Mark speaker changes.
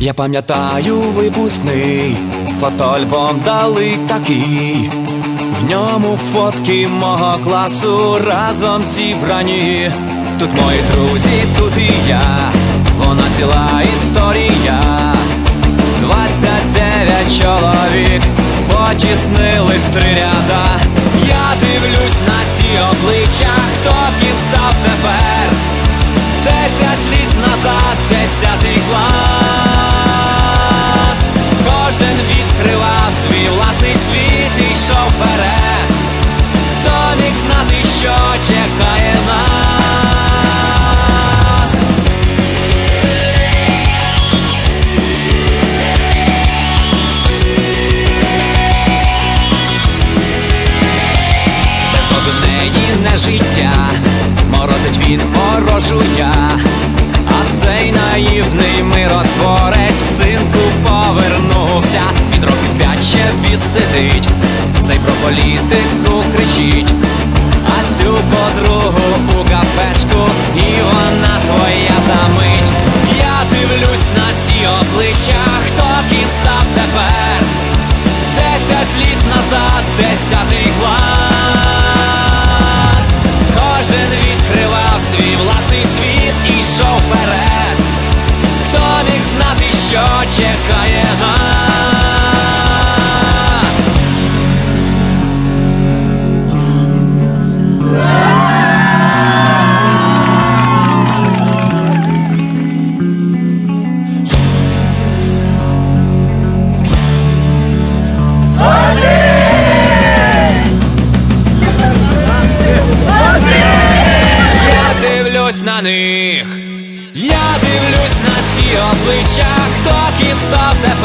Speaker 1: Я пам'ятаю випускний, фотоальбом дали такий. В ньому фотки мого класу разом зібрані. Тут мої друзі, тут і я, вона ціла історія. 29 чоловік потіснились три ряда. Я дивлюсь на ці обличчя, хто ким став тепер. Десять літ назад, десятий клас. Він морожу я, а цей наївний миротворець в цинку повернувся, від років п'ять ще відсидить, цей про політику кричить, а цю подругу у кафешку, і вона твоя замить. Я дивлюсь на ці обличчя, хто став тепер. Десять літ назад, десятий дивлюсь на них, я дивлюсь на ці обличчя, хто ким став тепер.